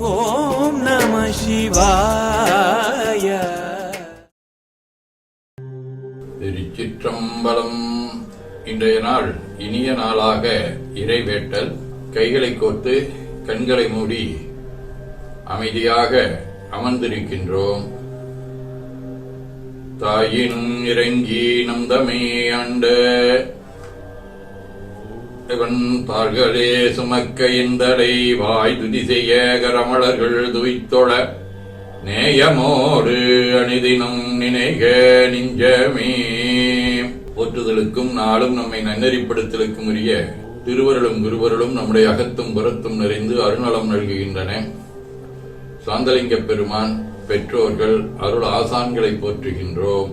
ஓம் நம சிவாய. திருச்சிற்றம்பலம். இன்றைய நாள் இனிய நாளாக இறைவேட்டல். கைகளை கோத்து கண்களை மூடி அமைதியாக அமர்ந்திருக்கின்றோம். தாயினும் இறங்கி நந்தமே ஆண்ட இவன் தாள்களே சுமக்க இந்தடை வாய் துதி செய்ய கரமலர்கள் துய்த்தொழ நேயமோடு அணிதினம் நினைக நெஞ்சமே. போற்றுதலுக்கும் நாளும் நம்மை நன்னறிப்படுத்தலுக்கும் உரிய திருவருளும் குருவருளும் நம்முடைய அகத்தும் புறத்தும் நிறைந்து அருணலம் நல்குகின்றன. சாந்தலிங்க பெருமான் பெற்றோர்கள் அருள் ஆசான்களை போற்றுகின்றோம்.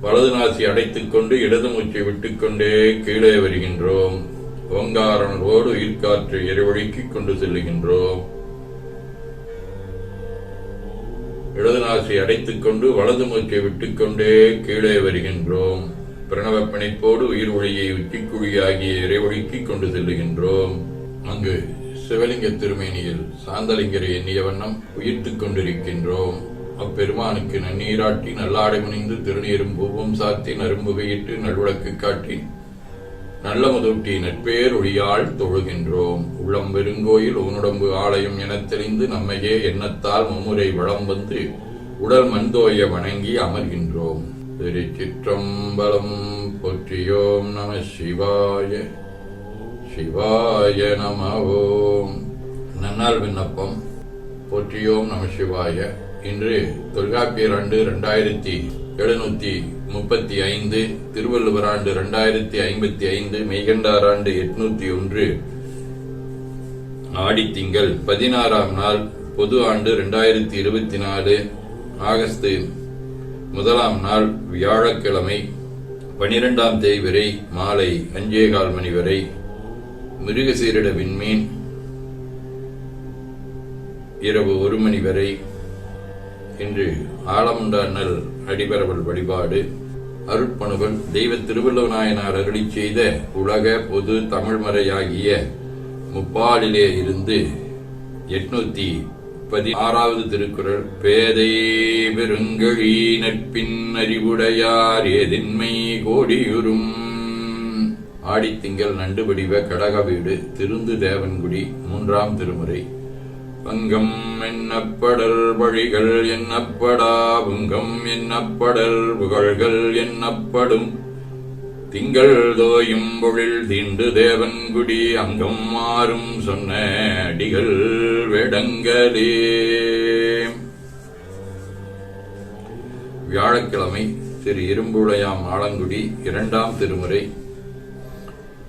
வலது நாசி அடைத்துக் கொண்டு இடது மூச்சை விட்டுக்கொண்டே கீழே வருகின்றோம். ஓங்காரனோடு உயிர்காற்றை எரிவொழுக்கிக் கொண்டு செல்லுகின்றோம். இடது நாசி அடைத்துக் கொண்டு வலது மூச்சை விட்டுக்கொண்டே கீழே வருகின்றோம். பிரணவ பிணைப்போடு உயிர் ஒளியை உச்சிக்குழியாகிய இறைவொழுக்கிக் கொண்டு செல்லுகின்றோம். அங்கு சிவலிங்க திருமேனியில் சாந்தலிங்கரை எண்ணிய வண்ணம் உயிர்த்துக் கொண்டிருக்கின்றோம். அப்பெருமானுக்கு நன்னீராட்டி நல்லாடை முனிந்து திருநீரும் பூவும் சாத்தி நரும்புகையிட்டு நல்விளக்கு காட்டி நல்ல முதூட்டி நட்பேர் ஒளியால் தொழுகின்றோம். உள்ளம் பெருங்கோயில் உன்னுடம்பு ஆலயம் எனத் தெரிந்து நம்மையே எண்ணத்தால் மும்முறை வளம் வந்து உடல் மண்தோய வணங்கி அமர்கின்றோம். திருச்சிற்றம்பலம் போற்றியோம் நம சிவாய சிவாய நம ஓம். நன்னால் விண்ணப்பம். போற்றியோம் நம சிவாய. இன்று தொல்காப்பியர் ஆண்டு இரண்டாயிரத்தி எழுநூத்தி முப்பத்தி ஐந்து திருவள்ளுவர் ஆண்டு இரண்டாயிரத்தி ஐம்பத்தி ஐந்து மெய்கண்டார் ஆண்டு எட்நூத்தி ஒன்று. ஆடித்திங்கள் பதினாறாம் நாள் பொது ஆண்டு இரண்டாயிரத்தி இருபத்தி நாலு ஆகஸ்ட் முதலாம் நாள் வியாழக்கிழமை பனிரெண்டாம் தேதி வரை மாலை அஞ்சே கால் மணி வரை மிருகசீரிட விண்மீன் இரவு ஒரு மணி வரை இன்று ஆலமுண்ட அடிபரவல் வழிபாடு அருட்பணுவல் தெய்வ திருவள்ளுவநாயனார் அருளி செய்த உலக பொது தமிழ்மறையாகிய முப்பாலிலே இருந்து எட்நூத்தி பதினாறாவது திருக்குறள் பேதை பெருங்கழி நட்பின் அறிவுடையார் எதின்மை கோடியுறும். ஆடித்திங்கள் நண்டு வடிவ கடக வீடு திருந்து தேவன்குடி மூன்றாம் திருமுறை. பங்கம் என்னப்படல் வழிகள் என்னப்படா? புங்கம் என்னப்படல் புகழ்கள் என்னப்படும்? திங்கள் தோயும் பொழில் தீண்டு தேவன்குடி அங்கம் மாறும் சொன்ன அடிகள் வேடங்களே. வியாழக்கிழமை திரு இரும்புழையாம் ஆலங்குடி இரண்டாம் திருமுறை.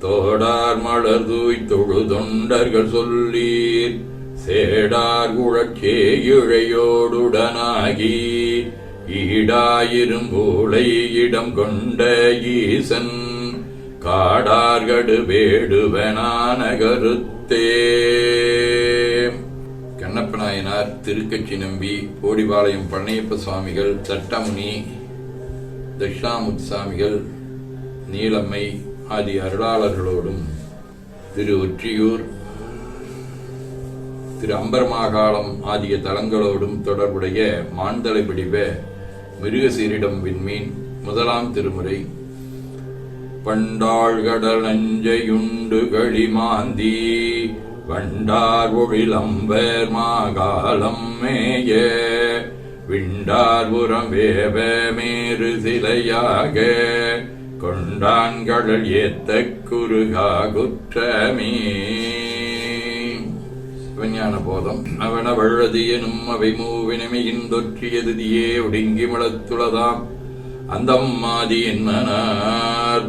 தோடார் மலர் தூய் தொழு தொண்டர்கள் சொல்லீர். சேடார் குழச்சே இழையோடுடனாகி ஈடாயிரும்பூளை இடம் கொண்ட ஈசன் காடார்கடு வேடுவனான கருத்தே. கண்ணப்ப நாயனார் திருக்கட்சி நம்பி போடிபாளையம் பண்ணையப்ப சுவாமிகள் சட்டமுனி தட்சிணாமுத் சாமிகள் நீலம்மை ஆதி அருளாளர்களோடும் திரு ஒற்றியூர் திரு அம்பர்மாகாளம் ஆகிய தலங்களோடும் தொடர்புடைய மான்தலை பிடிவ மிருகசீரிடம் விண்மீன் முதலாம் திருமுறை. பண்டாழ்கடல் நஞ்சையுண்டு களிமாந்தி வண்டார் ஒழிலம்பர் மாகாலம் மேய விண்டார் உரம் வேவ மேறு சிலையாக கொண்டான்கடல் ஏத்த குறுகா குற்றமே. விஞ்ஞான போதம் அவன வழுது எனும் அவை தொற்றியதியே ஒடுங்கி மலத்துளதாம் அந்தம் ஆதி என்மனார்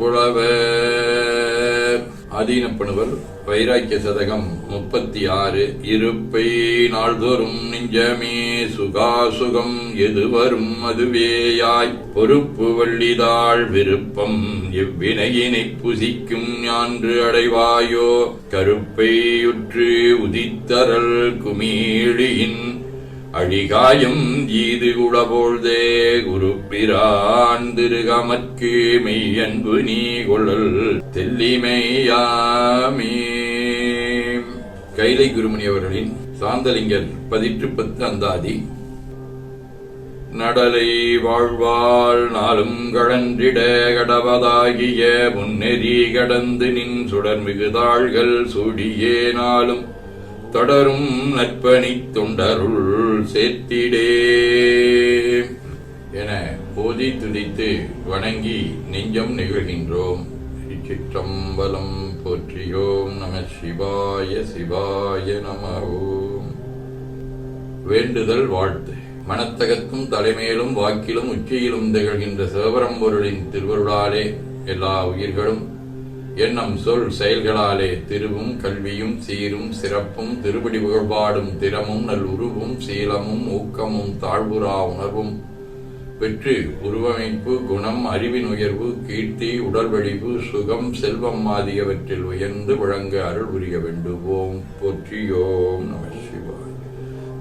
ஆதீனப்பணுவர் வைராக்கிய சதகம் முப்பத்தி ஆறு இருப்பை நாள்தோறும் நெஞ்சமே சுகாசுகம். எது வரும் அதுவேயாய் பொறுப்பு வள்ளிதாள் விருப்பம். இவ்வினையினை புசிக்கும் ஞான்று அடைவாயோ? கருப்பையுற்று உதித்தரல் குமீழியின் அழிகாயம் ஈது குளபோழ்தே குரு பிரான் திருகமற்கு மெய்யன்பு நீ கொள்ளல் தெல்லிமையாமே. கைலை குருமணி அவர்களின் சாந்தலிங்கர் பதிற்று பத்து அந்தாதி. நடலை வாழ்வாள் நாளும் கழன்றிட கடவதாகிய முன்னெறி கடந்து நின் சுடர் மிகுதாள்கள் சூடியே நாளும். தொடரும் நற்பணி தொண்டருள் சேர்த்திடே. என போதி துதித்து வணங்கி நெஞ்சம் நிகழ்கின்றோம். சிற்றம்பலம் போற்றியோம் நம சிவாய சிவாய நம ஓம். வேண்டுதல் வாழ்த்து. மனத்தகத்தும் தலைமையிலும் வாக்கிலும் உச்சியிலும் திகழ்கின்ற சிவபரம்பொருளின் திருவருளாலே எல்லா உயிர்களும் எண்ணம் சொல் செயல்களாலே திருவும் கல்வியும் சீரும் சிறப்பும் திருப்படி புகழ்பாடும் திறமும் நல் உருவும் சீலமும் ஊக்கமும் தாழ்வுரா உணர்வும். வெற்றி உருவமைப்பு குணம் அறிவின் உயர்வு கீர்த்தி உடல்வழிவு சுகம் செல்வம் ஆகியவற்றில் உயர்ந்து விளங்க அருள் புரிய வேண்டுவோம். போற்றியோம் நம சிவா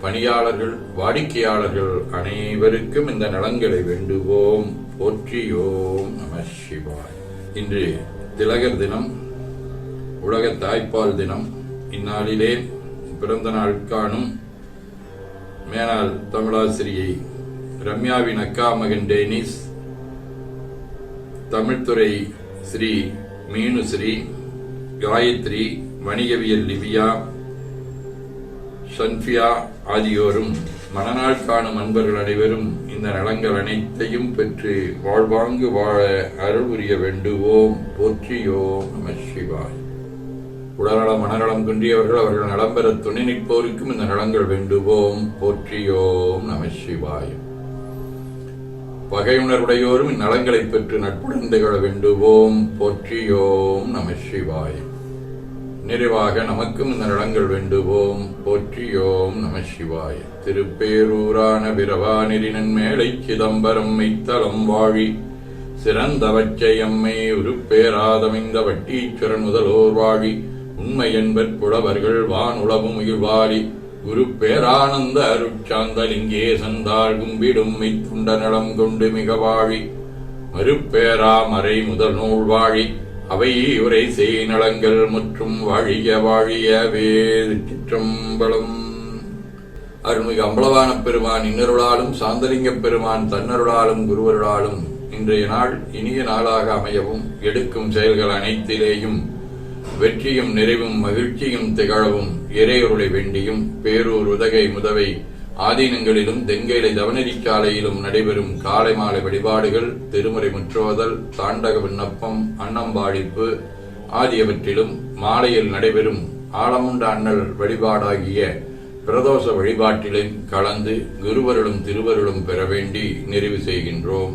பணியாளர்கள் வாடிக்கையாளர்கள் அனைவருக்கும் இந்த நலங்களை வேண்டுவோம். போற்றியோம் நம சிவாய். இன்று திலகர் தினம் உலக தாய்ப்பால் தினம். இந்நாளிலே பிறந்த நாள் காணும் மேலாள் தமிழாசிரியை ரம்யாவின் அக்கா மகன் டேனிஸ் தமிழ்துறை ஸ்ரீ மீனுஸ்ரீ காயத்ரி வணிகவியல் லிவியா சன்ஃபியா ஆகியோரும் மனநாள் காணும் அன்பர்கள் அனைவரும் இந்த நலங்கள் அனைத்தையும் பெற்று வாழ்வாங்கு வாழ அருள் புரிய வேண்டுவோம். போற்றியோம் நம சிவாய். உடல்நலம் மனநலம் குன்றியவர்கள் அவர்கள் நலம் பெற துணை நிற்போருக்கும் இந்த நலங்கள் வேண்டுவோம். போற்றியோம் நம சிவாய். பகையுணர்வுடையோரும் இந்நலங்களை பெற்று நட்புடன் திகழ வேண்டுவோம். போற்றியோம் நம சிவாய். நிறைவாக நமக்கும் இந்த நலங்கள் வேண்டுவோம். போற்றியோம் நம சிவாய. திருப்பேரூரான பிரவானிரினன் மேலை சிதம்பரம் மைத்தளம் வாழி. சிறந்தவச்சையம்மை உருப்பேராதமைந்த வட்டீச்சுரன் முதலோர் வாழி. உண்மை என்பர் புலவர்கள் வான் உளவும் உயிர்வாழி குரு பேரானந்த அருட்சாந்தலிங்கே சந்தாள் கும்பிடும் மெய்த்துண்ட நலம் கொண்டு மிக வாழி. மறுப்பேரா மறை முதல் நூல் வாழி. அவை உரை செய் நலங்கள் மற்றும் வாழிய வாழிய வேற்றம்பலம் அருள்மிகு அம்பலவான பெருமான் இன்னருளாலும் சாந்தலிங்க பெருமான் தன்னருளாலும் குருவருளாலும் இன்றைய நாள் இனிய நாளாக அமையவும் எடுக்கும் செயல்கள் அனைத்திலேயும் வெற்றியும் நிறைவும் மகிழ்ச்சியும் திகழவும் இறையொருளை வேண்டியும் பேரூர் உதகை முதவை ஆதீனங்களிலும் தெங்கேலை தவநெறிச்சாலையிலும் நடைபெறும் காலை மாலை வழிபாடுகள் திருமுறை முற்றுவதல் தாண்டக விண்ணப்பம் அன்னம்பாடிப்பு ஆகியவற்றிலும் மாலையில் நடைபெறும் ஆலமுண்ட அண்ணல் வழிபாடாகிய பிரதோஷ வழிபாட்டிலும் கலந்து குருவருளும் திருவருளும் பெற வேண்டி நிறைவு செய்கின்றோம்.